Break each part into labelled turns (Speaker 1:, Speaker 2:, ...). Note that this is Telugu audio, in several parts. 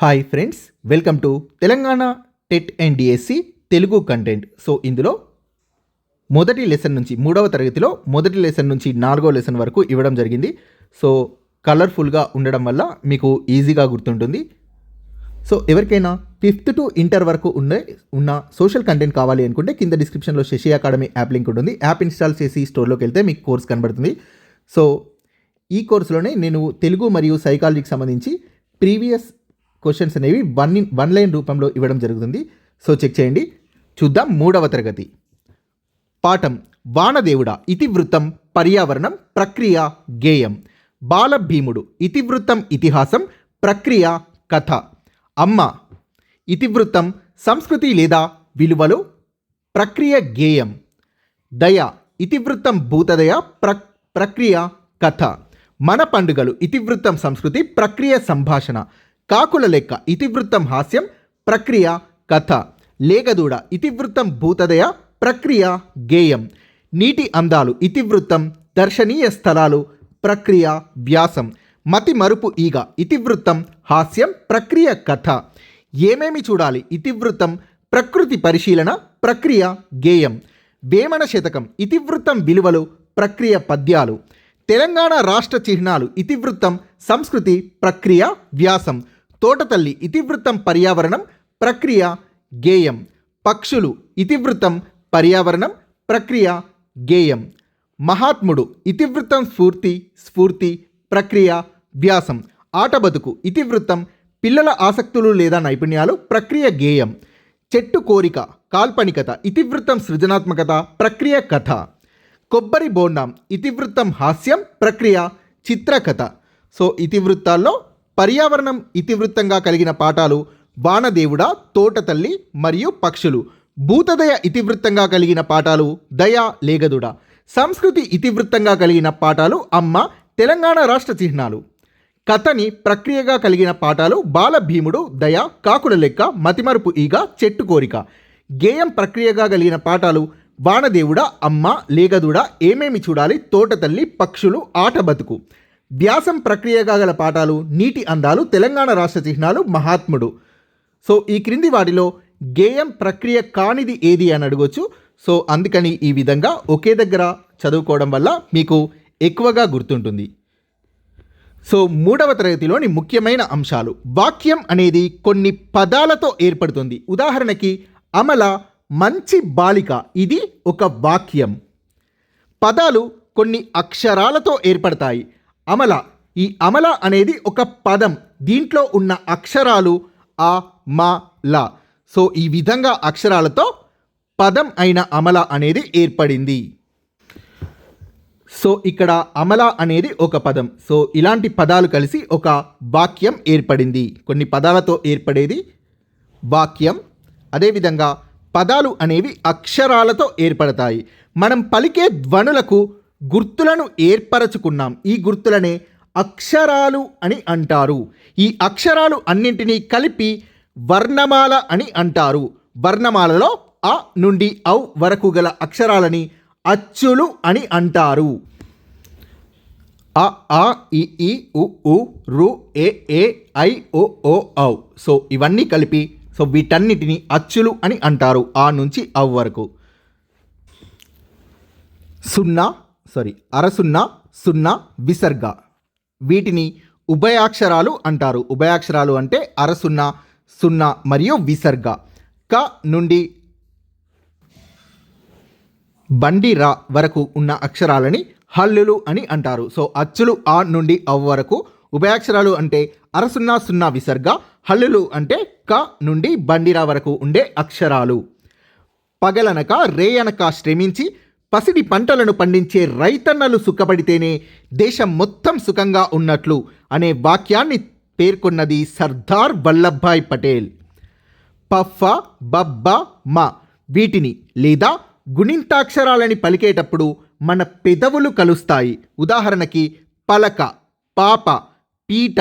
Speaker 1: Hi friends welcome to Telangana TET and DSC Telugu content so ఇందులో మొదటి లెసన్ నుంచి మూడవ తరగతిలో మొదటి లెసన్ నుంచి నాలుగో లెసన్ వరకు ఇవ్వడం జరిగింది. సో కలర్ఫుల్గా ఉండడం వల్ల మీకు ఈజీగా గుర్తుంటుంది. సో ఎవరికైనా ఫిఫ్త్ టు ఇంటర్ వరకు ఉండే ఉన్న సోషల్ కంటెంట్ కావాలి అనుకుంటే కింద డిస్క్రిప్షన్లో శశి అకాడమీ యాప్ లింక్ ఉంటుంది. యాప్ ఇన్స్టాల్ చేసి స్టోర్లోకి వెళ్తే మీకు కోర్స్ కనబడుతుంది. సో ఈ కోర్సులోనే నేను తెలుగు మరియు సైకాలజీకి సంబంధించి ప్రీవియస్ క్వశ్చన్స్ అనేవి వన్ ఇన్ వన్ లైన్ రూపంలో ఇవ్వడం జరుగుతుంది. సో చెక్ చేయండి. చూద్దాం మూడవ తరగతి. పాఠం వానదేవుడ ఇతివృత్తం పర్యావరణం ప్రక్రియ గేయం. బాలభీముడు ఇతివృత్తం ఇతిహాసం ప్రక్రియ కథ. అమ్మ ఇతివృత్తం సంస్కృతి లేదా విలువలు? ప్రక్రియ గేయం. దయ ఇతివృత్తం భూతదయ ప్ర ప్రక్రియ కథ. మన పండుగలు ఇతివృత్తం సంస్కృతి ప్రక్రియ సంభాషణ. కాకుల లెక్క ఇతివృత్తం హాస్యం ప్రక్రియ కథ. లేగదూడ ఇతివృత్తం భూతదయ ప్రక్రియ గేయం. నీటి అందాలు ఇతివృత్తం దర్శనీయ స్థలాలు ప్రక్రియ వ్యాసం. మతి మరుపు ఈగ ఇతివృత్తం హాస్యం ప్రక్రియ కథ. ఏమేమి చూడాలి? ఇతివృత్తం ప్రకృతి పరిశీలన ప్రక్రియ గేయం. వేమన శతకం ఇతివృత్తం విలువలు ప్రక్రియ పద్యాలు. తెలంగాణ రాష్ట్ర చిహ్నాలు ఇతివృత్తం సంస్కృతి ప్రక్రియ వ్యాసం. తోటతల్లి ఇతివృత్తం పర్యావరణం ప్రక్రియ గేయం. పక్షులు ఇతివృత్తం పర్యావరణం ప్రక్రియ గేయం. మహాత్ముడు ఇతివృత్తం స్ఫూర్తి స్ఫూర్తి ప్రక్రియ వ్యాసం. ఆట బతుకు ఇతివృత్తం పిల్లల ఆసక్తులు లేదా నైపుణ్యాలు ప్రక్రియ గేయం. చెట్టు కోరిక కాల్పనికత ఇతివృత్తం సృజనాత్మకత ప్రక్రియ కథ. కొబ్బరి బోండాం ఇతివృత్తం హాస్యం ప్రక్రియ చిత్రకథ. సో ఇతివృత్తాల్లో పర్యావరణం ఇతివృత్తంగా కలిగిన పాఠాలు వానదేవుడ తోటతల్లి మరియు పక్షులు. భూతదయ ఇతివృత్తంగా కలిగిన పాఠాలు దయ లేగదుడ. సంస్కృతి ఇతివృత్తంగా కలిగిన పాఠాలు అమ్మ తెలంగాణ రాష్ట్ర చిహ్నాలు. కథని ప్రక్రియగా కలిగిన పాఠాలు బాలభీముడు దయ కాకుల లెక్క మతిమరుపు ఈగ చెట్టు కోరిక. గేయం ప్రక్రియగా కలిగిన పాఠాలు వానదేవుడ అమ్మ లేగదుడ ఏమేమి చూడాలి తోటతల్లి పక్షులు ఆట బతుకు. వ్యాసం ప్రక్రియగా గల పాఠాలు నీటి అందాలు తెలంగాణ రాష్ట్ర చిహ్నాలు మహాత్ముడు. సో ఈ క్రింది వాటిలో గేయం ప్రక్రియ కానిది ఏది అని అడగొచ్చు. సో అందుకని ఈ విధంగా ఒకే దగ్గర చదువుకోవడం వల్ల మీకు ఎక్కువగా గుర్తుంటుంది. సో మూడవ తరగతిలోని ముఖ్యమైన అంశాలు. వాక్యం అనేది కొన్ని పదాలతో ఏర్పడుతుంది. ఉదాహరణకి అమల మంచి బాలిక ఇది ఒక వాక్యం. పదాలు కొన్ని అక్షరాలతో ఏర్పడతాయి. అమల. ఈ అమల అనేది ఒక పదం. దీంట్లో ఉన్న అక్షరాలు ఆ మా ల. సో ఈ విధంగా అక్షరాలతో పదం అయిన అమల అనేది ఏర్పడింది. సో ఇక్కడ అమల అనేది ఒక పదం. సో ఇలాంటి పదాలు కలిసి ఒక వాక్యం ఏర్పడింది. కొన్ని పదాలతో ఏర్పడేది వాక్యం. అదేవిధంగా పదాలు అనేవి అక్షరాలతో ఏర్పడతాయి. మనం పలికే ధ్వనులకు గుర్తులను ఏర్పరచుకున్నాం. ఈ గుర్తులనే అక్షరాలు అని అంటారు. ఈ అక్షరాలు అన్నింటినీ కలిపి వర్ణమాల అని అంటారు. వర్ణమాలలో అ నుండి ఔ వరకు గల అక్షరాలని అచ్చులు అని అంటారు. అ ఆ ఇ ఈ ఉ ఉ రు ఏ ఏ ఐ ఓ ఓ ఔ. సో ఇవన్నీ కలిపి సో వీటన్నిటిని అచ్చులు అని అంటారు. ఆ నుంచి అవ్ వరకు. సున్నా సారీ అరసున్నా సున్నా విసర్గ. వీటిని ఉభయాక్షరాలు అంటారు. ఉభయాక్షరాలు అంటే అరసున్నా సున్నా మరియు విసర్గ. క నుండి బండి రా వరకు ఉన్న అక్షరాలని హల్లులు అని అంటారు. సో అచ్చులు ఆ నుండి అవ్ వరకు. ఉభయాక్షరాలు అంటే అరసున్నా సున్నా విసర్గ. హల్లులు అంటే క నుండి బండిరా వరకు ఉండే అక్షరాలు. పగలనక రేయనక శ్రమించి పసిడి పంటలను పండించే రైతన్నలు సుఖపడితేనే దేశం మొత్తం సుఖంగా ఉన్నట్లు అనే వాక్యాన్ని పేర్కొన్నది సర్దార్ వల్లభాయ్ పటేల్. పఫ బబ్బ మ వీటిని లేదా గుణింతాక్షరాలని పలికేటప్పుడు మన పెదవులు కలుస్తాయి. ఉదాహరణకి పలక పాప పీట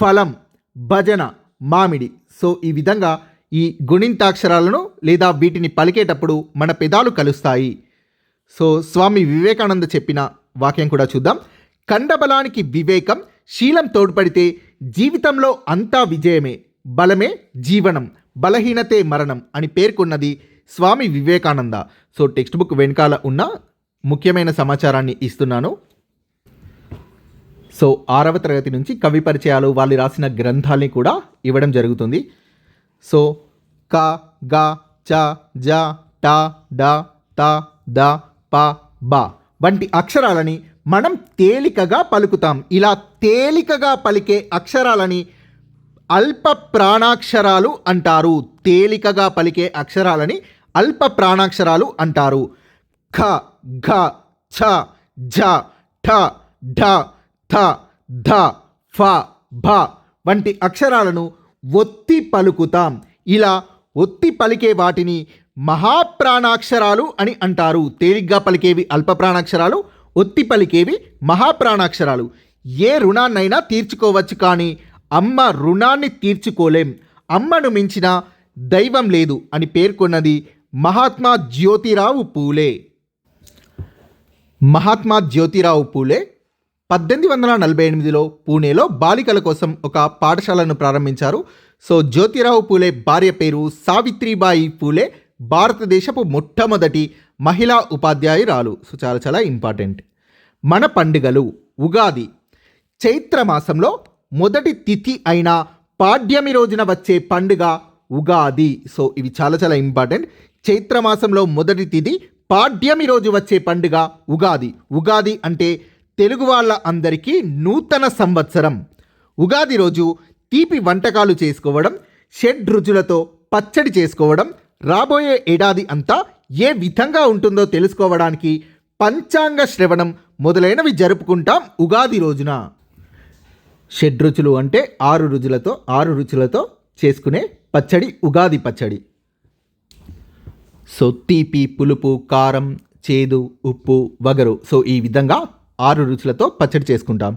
Speaker 1: ఫలం భజన మామిడి. సో ఈ విధంగా ఈ గుణింతాక్షరాలను లేదా వీటిని పలికేటప్పుడు మన పెదాలు కలుస్తాయి. సో స్వామి వివేకానంద చెప్పిన వాక్యం కూడా చూద్దాం. కండబలానికి వివేకం శీలం తోడ్పడితే జీవితంలో అంతా విజయమే బలమే జీవనం బలహీనతే మరణం అని పేర్కొన్నది Swami Vivekananda. So text book వెనకాల ఉన్న ముఖ్యమైన సమాచారాన్ని ఇస్తున్నాను. సో ఆరవ తరగతి నుంచి కవి పరిచయాలు వాళ్ళు రాసిన గ్రంథాలని కూడా ఇవ్వడం జరుగుతుంది. సో క గ చ జ ట డ త ద ప బ. వంటి అక్షరాలని మనం తేలికగా పలుకుతాం. ఇలా తేలికగా పలికే అక్షరాలని అల్ప ప్రాణాక్షరాలు అంటారు. తేలికగా పలికే అక్షరాలని అల్ప ప్రాణాక్షరాలు అంటారు. ఖ ఘ ఛ ఝ ఠ ఢ థ ధ ఫ భ వంటి అక్షరాలను ఒత్తి పలుకుతాం. ఇలా ఒత్తి పలికే వాటిని మహాప్రాణాక్షరాలు అని అంటారు. తేలిగ్గా పలికేవి అల్ప ప్రాణాక్షరాలు ఒత్తి పలికేవి మహాప్రాణాక్షరాలు. ఏ రుణాన్నైనా తీర్చుకోవచ్చు కానీ అమ్మ రుణాన్ని తీర్చుకోలేం. అమ్మను మించిన దైవం లేదు అని పేర్కొన్నది మహాత్మా జ్యోతిరావు పూలే. మహాత్మా జ్యోతిరావు పూలే పద్దెనిమిది వందల నలభై ఎనిమిదిలో పూణేలో బాలికల కోసం ఒక పాఠశాలను ప్రారంభించారు. సో జ్యోతిరావు పూలే భార్య పేరు సావిత్రిబాయి పూలే. భారతదేశపు మొట్టమొదటి మహిళా ఉపాధ్యాయురాలు. సో చాలా చాలా ఇంపార్టెంట్. మన పండుగలు ఉగాది చైత్రమాసంలో మొదటి తిథి అయిన పాడ్యమి రోజున వచ్చే పండుగ ఉగాది. సో ఇవి చాలా చాలా ఇంపార్టెంట్. చైత్రమాసంలో మొదటి తిథి పాడ్యమి రోజు వచ్చే పండుగ ఉగాది. ఉగాది అంటే తెలుగు వాళ్ళ అందరికీ నూతన సంవత్సరం. ఉగాది రోజు తీపి వంటకాలు చేసుకోవడం షెడ్ రుచులతో పచ్చడి చేసుకోవడం రాబోయే ఏడాది అంతా ఏ విధంగా ఉంటుందో తెలుసుకోవడానికి పంచాంగ శ్రవణం మొదలైనవి జరుపుకుంటాం ఉగాది రోజున. షడ్రుచులు అంటే ఆరు రుచులతో ఆరు రుచులతో చేసుకునే పచ్చడి ఉగాది పచ్చడి. సో తీపి పులుపు కారం చేదు ఉప్పు వగరు. సో ఈ విధంగా ఆరు రుచులతో పచ్చడి చేసుకుంటాం.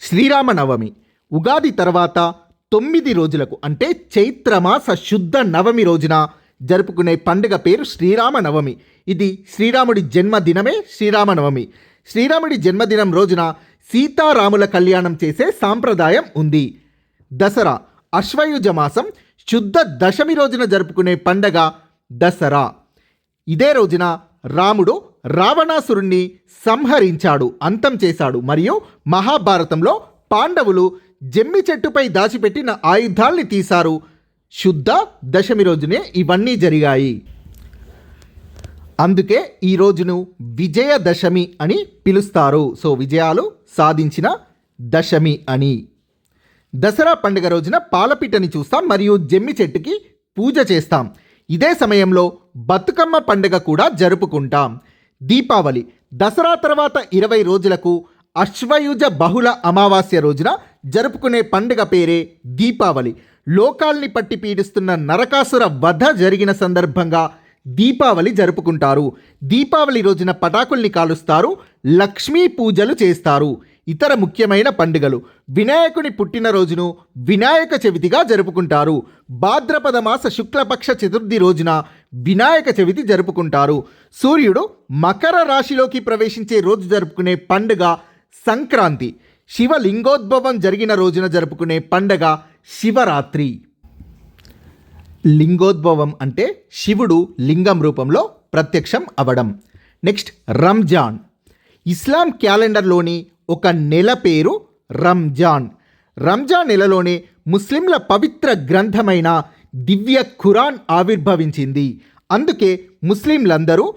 Speaker 1: శ్రీరామ నవమి ఉగాది తర్వాత తొమ్మిది రోజులకు అంటే చైత్రమాస శుద్ధ నవమి రోజున జరుపుకునే పండుగ పేరు శ్రీరామ నవమి ఇది శ్రీరాముడి జన్మదినమే శ్రీరామనవమి. శ్రీరాముడి జన్మదినం రోజున సీతారాముల కళ్యాణం చేసే సాంప్రదాయం ఉంది. దసరా అశ్వయుజ మాసం శుద్ధ దశమి రోజున జరుపుకునే పండగ దసరా. ఇదే రోజున రాముడు రావణాసురుణ్ణి సంహరించాడు అంతం చేశాడు మరియు మహాభారతంలో పాండవులు జమ్మి చెట్టుపై దాచిపెట్టిన ఆయుధాల్ని తీశారు. శుద్ధ దశమి రోజునే ఇవన్నీ జరిగాయి. అందుకే ఈ రోజును విజయదశమి అని పిలుస్తారు. సో విజయాలు సాధించిన దశమి అని. దసరా పండుగ రోజున పాలపిట్టని చూస్తాం మరియు జమ్మి చెట్టుకి పూజ చేస్తాం. ఇదే సమయంలో బతుకమ్మ పండుగ కూడా జరుపుకుంటాం. దీపావళి దసరా తర్వాత ఇరవై రోజులకు అశ్వయుజ బహుళ అమావాస్య రోజున జరుపుకునే పండుగ పేరే దీపావళి. లోకాల్ని పట్టి పీడిస్తున్న నరకాసుర వధ జరిగిన సందర్భంగా దీపావళి జరుపుకుంటారు. దీపావళి రోజున పటాకుల్ని కాలుస్తారు లక్ష్మీ పూజలు చేస్తారు. ఇతర ముఖ్యమైన పండుగలు. వినాయకుని పుట్టినరోజును వినాయక చవితిగా జరుపుకుంటారు. భాద్రపద మాస శుక్లపక్ష చతుర్థి రోజున వినాయక చవితి జరుపుకుంటారు. సూర్యుడు మకర రాశిలోకి ప్రవేశించే రోజు జరుపుకునే పండుగ సంక్రాంతి. శివలింగోద్భవం జరిగిన రోజున జరుపుకునే పండగ శివరాత్రి. లింగోద్భవం అంటే శివుడు లింగం రూపంలో ప్రత్యక్షం అవడం. నెక్స్ట్ రంజాన్. ఇస్లాం క్యాలెండర్లోని ఒక నెల పేరు రంజాన్. రంజాన్ నెలలోనే ముస్లింల పవిత్ర గ్రంథమైన దివ్య ఖురాన్ ఆవిర్భవించింది. అందుకే ముస్లింలందరూ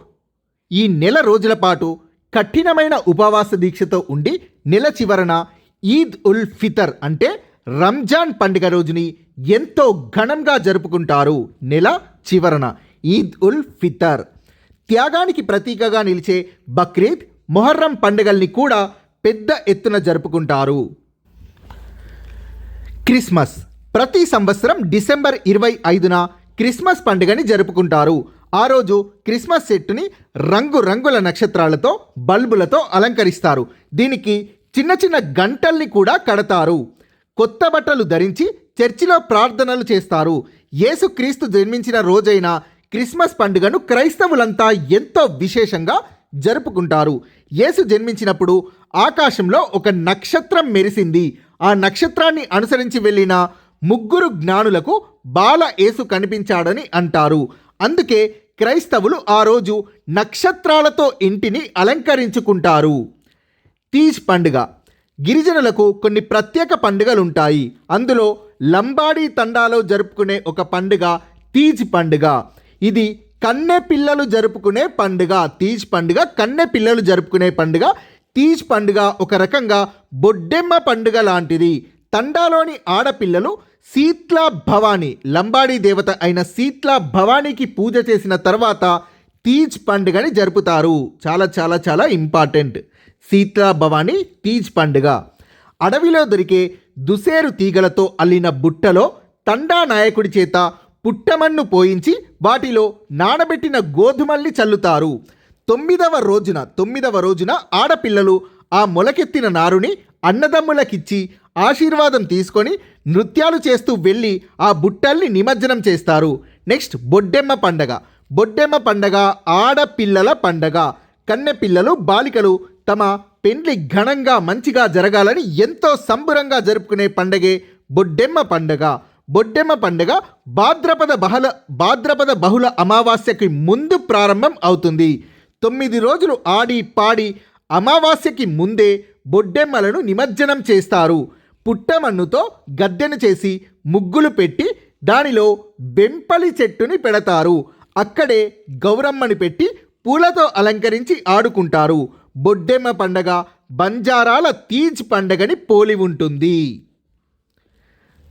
Speaker 1: ఈ నెల రోజుల పాటు కఠినమైన ఉపవాస దీక్షతో ఉండి నెల చివరన ఈద్ ఉల్ ఫితర్ అంటే రంజాన్ పండుగ రోజుని ఎంతో ఘనంగా జరుపుకుంటారు నెల చివరన ఈద్ ఉల్ ఫితర్. త్యాగానికి ప్రతీకగా నిలిచే బక్రీద్ మొహర్రం పండుగల్ని కూడా పెద్ద ఎత్తున జరుపుకుంటారు. క్రిస్మస్. ప్రతి సంవత్సరం డిసెంబర్ ఇరవై ఐదున క్రిస్మస్ పండుగని జరుపుకుంటారు. ఆ రోజు క్రిస్మస్ సెట్టుని రంగురంగుల నక్షత్రాలతో బల్బులతో అలంకరిస్తారు. దీనికి చిన్న చిన్న గంటల్ని కూడా కడతారు. కొత్త బట్టలు ధరించి చర్చిలో ప్రార్థనలు చేస్తారు. యేసుక్రీస్తు జన్మించిన రోజైన క్రిస్మస్ పండుగను క్రైస్తవులంతా ఎంతో విశేషంగా జరుపుకుంటారు. యేసు జన్మించినప్పుడు ఆకాశంలో ఒక నక్షత్రం మెరిసింది. ఆ నక్షత్రాన్ని అనుసరించి వెళ్ళిన ముగ్గురు జ్ఞానులకు బాల యేసు కనిపించాడని అంటారు. అందుకే క్రైస్తవులు ఆ రోజు నక్షత్రాలతో ఇంటిని అలంకరించుకుంటారు. తీజ్ పండుగ. గిరిజనులకు కొన్ని ప్రత్యేక పండుగలు ఉంటాయి అందులో లంబాడీ తండాలో జరుపుకునే ఒక పండుగ తీజ్ పండుగ. ఇది కన్నె పిల్లలు జరుపుకునే పండుగ. తీజ్ పండుగ కన్నె పిల్లలు జరుపుకునే పండుగ. తీజ్ పండుగ ఒక రకంగా బొడ్డెమ్మ పండుగ లాంటిది. తండాలోని ఆడపిల్లలు శీత్ల భవాని లంబాడీ దేవత అయిన శీత్ల భవానీకి పూజ చేసిన తర్వాత తీజ్ పండుగని జరుపుతారు. చాలా చాలా చాలా ఇంపార్టెంట్. సీతా భవాని తీజ్ పండుగ. అడవిలో దొరికే దుసేరు తీగలతో అల్లిన బుట్టలో తండా నాయకుడి చేత పుట్టమన్ను పోయించి వాటిలో నానబెట్టిన గోధుమల్ని చల్లుతారు. తొమ్మిదవ రోజున తొమ్మిదవ రోజున ఆడపిల్లలు ఆ మొలకెత్తిన నారుని అన్నదమ్ములకిచ్చి ఆశీర్వాదం తీసుకొని నృత్యాలు చేస్తూ వెళ్ళి ఆ బుట్టల్ని నిమజ్జనం చేస్తారు. నెక్స్ట్ బొడ్డెమ్మ పండగ. బొడ్డెమ్మ పండగ ఆడపిల్లల పండగ. కన్నెపిల్లలు బాలికలు తమ పెండ్లి ఘనంగా మంచిగా జరగాలని ఎంతో సంబురంగా జరుపుకునే పండగే బొడ్డెమ్మ పండగ. బొడ్డెమ్మ పండగ భాద్రపద బహుళ భాద్రపద బహుళ అమావాస్యకి ముందు ప్రారంభం అవుతుంది. తొమ్మిది రోజులు ఆడి పాడి అమావాస్యకి ముందే బొడ్డెమ్మలను నిమజ్జనం చేస్తారు. పుట్టమన్నుతో గద్దెను చేసి ముగ్గులు పెట్టి దానిలో బెంపలి చెట్టుని పెడతారు. అక్కడే గౌరమ్మని పెట్టి పూలతో అలంకరించి ఆడుకుంటారు. బొడ్డెమ్మ పండగ బంజారాల తీజ్ పండగని పోలి ఉంటుంది.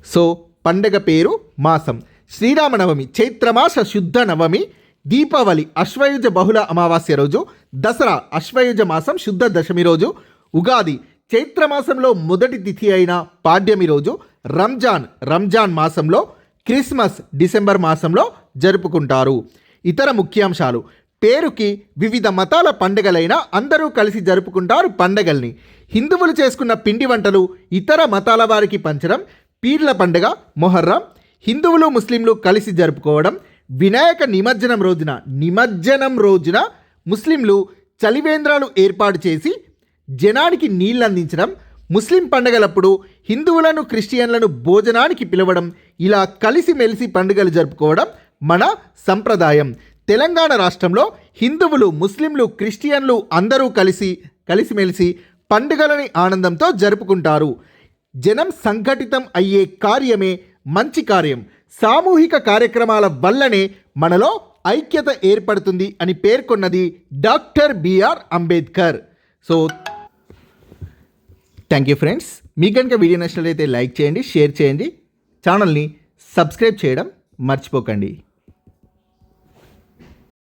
Speaker 1: సో పండగ పేరు మాసం. శ్రీరామనవమి చైత్రమాస శుద్ధ నవమి దీపావళి అశ్వయుజ బహుళ అమావాస్య రోజు దసరా అశ్వయుజ మాసం శుద్ధ దశమి రోజు ఉగాది చైత్రమాసంలో మొదటి తిథి అయిన పాడ్యమి రోజు రంజాన్ రంజాన్ మాసంలో క్రిస్మస్ డిసెంబర్ మాసంలో జరుపుకుంటారు. ఇతర ముఖ్యాంశాలు. పేరుకి వివిధ మతాల పండగలైన అందరూ కలిసి జరుపుకుంటారు పండగల్ని. హిందువులు చేసుకున్న పిండి వంటలు ఇతర మతాల వారికి పంచడం పీర్ల పండగ మొహర్రం హిందువులు ముస్లింలు కలిసి జరుపుకోవడం వినాయక నిమజ్జనం రోజున నిమజ్జనం రోజున ముస్లింలు చలివేంద్రాలు ఏర్పాటు చేసి జనానికి నీళ్ళు అందించడం ముస్లిం పండగలప్పుడు హిందువులను క్రిస్టియన్లను భోజనానికి పిలవడం ఇలా కలిసిమెలిసి పండుగలు జరుపుకోవడం మన సంప్రదాయం. తెలంగాణ రాష్ట్రంలో హిందువులు ముస్లింలు క్రిస్టియన్లు అందరూ కలిసి కలిసిమెలిసి పండుగలని ఆనందంతో జరుపుకుంటారు. జనం సంఘటితం అయ్యే కార్యమే మంచి కార్యం. సామూహిక కార్యక్రమాల వల్లనే మనలో ఐక్యత ఏర్పడుతుంది అని పేర్కొన్నది doctor BR Ambedkar. So thank you friends మీకు కనుక వీడియో నచ్చినట్లయితే లైక్ చేయండి షేర్ చేయండి. ఛానల్ని సబ్స్క్రైబ్ చేయడం మర్చిపోకండి.